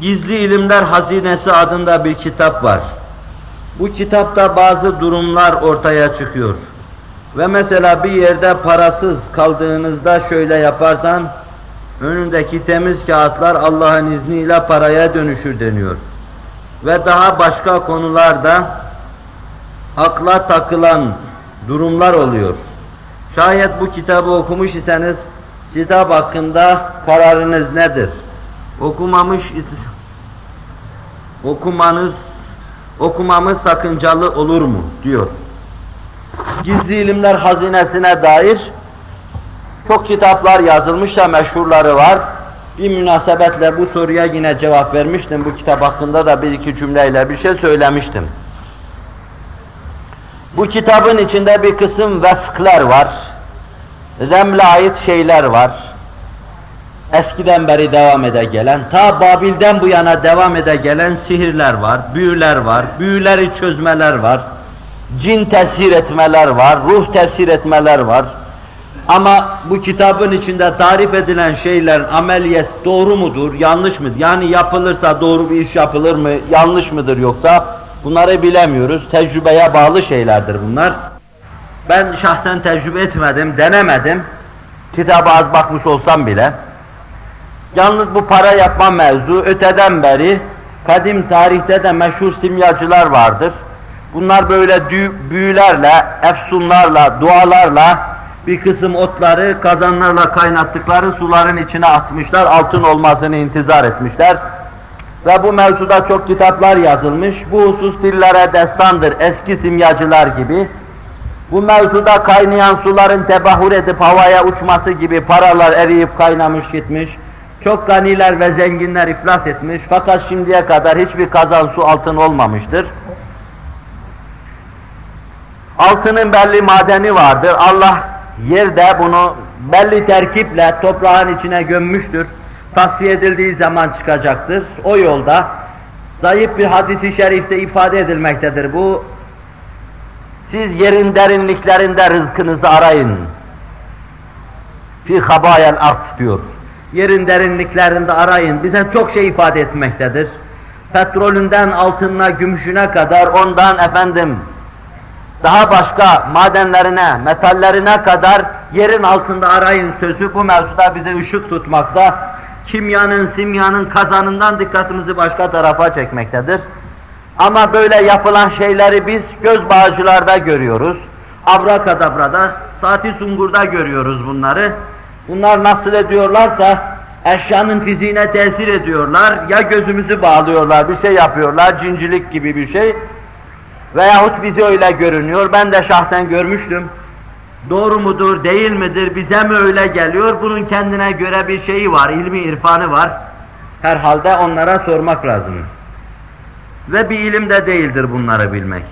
Gizli İlimler Hazinesi adında bir kitap var. Bu kitapta bazı durumlar ortaya çıkıyor. Ve mesela bir yerde parasız kaldığınızda şöyle yaparsan, önündeki temiz kağıtlar Allah'ın izniyle paraya dönüşür deniyor. Ve daha başka konularda akla takılan durumlar oluyor. Şayet bu kitabı okumuş iseniz, kitap hakkında kararınız nedir? Okumamış okumanız okumamız sakıncalı olur mu diyor. Gizli ilimler hazinesine dair çok kitaplar yazılmış da meşhurları var. Bir münasebetle bu soruya yine cevap vermiştim. Bu kitap hakkında da bir iki cümleyle bir şey söylemiştim. Bu kitabın içinde bir kısım vefkler var. Remle ait şeyler var. Eskiden beri devam ede gelen, ta Babil'den bu yana devam ede gelen sihirler var, büyüler var, büyüleri çözmeler var, cin tesir etmeler var, ruh tesir etmeler var. Ama bu kitabın içinde tarif edilen şeyler ameliyet doğru mudur, yanlış mıdır? Yani yapılırsa doğru bir iş yapılır mı, yanlış mıdır yoksa bunları bilemiyoruz. Tecrübeye bağlı şeylerdir bunlar. Ben şahsen tecrübe etmedim, denemedim. Kitaba az bakmış olsam bile. Yalnız bu para yapma mevzu öteden beri kadim tarihte de meşhur simyacılar vardır. Bunlar böyle büyülerle, efsunlarla, dualarla bir kısım otları kazanlarla kaynattıkları suların içine atmışlar, altın olmasını intizar etmişler. Ve bu mevzuda çok kitaplar yazılmış. Bu husus dillere destandır, eski simyacılar gibi. Bu mevzuda kaynayan suların tebahür edip havaya uçması gibi paralar eriyip kaynamış gitmiş. Çok ganiler ve zenginler iflas etmiş fakat şimdiye kadar hiçbir kazan su altın olmamıştır. Altının belli madeni vardır. Allah yerde bunu belli terkiple toprağın içine gömmüştür. Tasfiye edildiği zaman çıkacaktır. O yolda zayıf bir hadisi şerifte ifade edilmektedir. Bu siz yerin derinliklerinde rızkınızı arayın. Fi habayel art diyor. Yerin derinliklerinde arayın. Bize çok şey ifade etmektedir. Petrolünden altınına, gümüşüne kadar ondan efendim daha başka madenlerine, metallerine kadar yerin altında arayın sözü bu mevzuda bize ışık tutmakta. Kimyanın, simyanın kazanından dikkatimizi başka tarafa çekmektedir. Ama böyle yapılan şeyleri biz göz bağcılarda görüyoruz. Abrakadabrada, saati sungurda görüyoruz bunları. Bunlar nasıl ediyorlarsa eşyanın fiziğine tesir ediyorlar. Ya gözümüzü bağlıyorlar, bir şey yapıyorlar, cincilik gibi bir şey. Veyahut bize öyle görünüyor. Ben de şahsen görmüştüm. Doğru mudur, değil midir, bize mi öyle geliyor? Bunun kendine göre bir şeyi var, ilmi irfanı var. Herhalde onlara sormak lazım. Ve bir ilim de değildir bunları bilmek.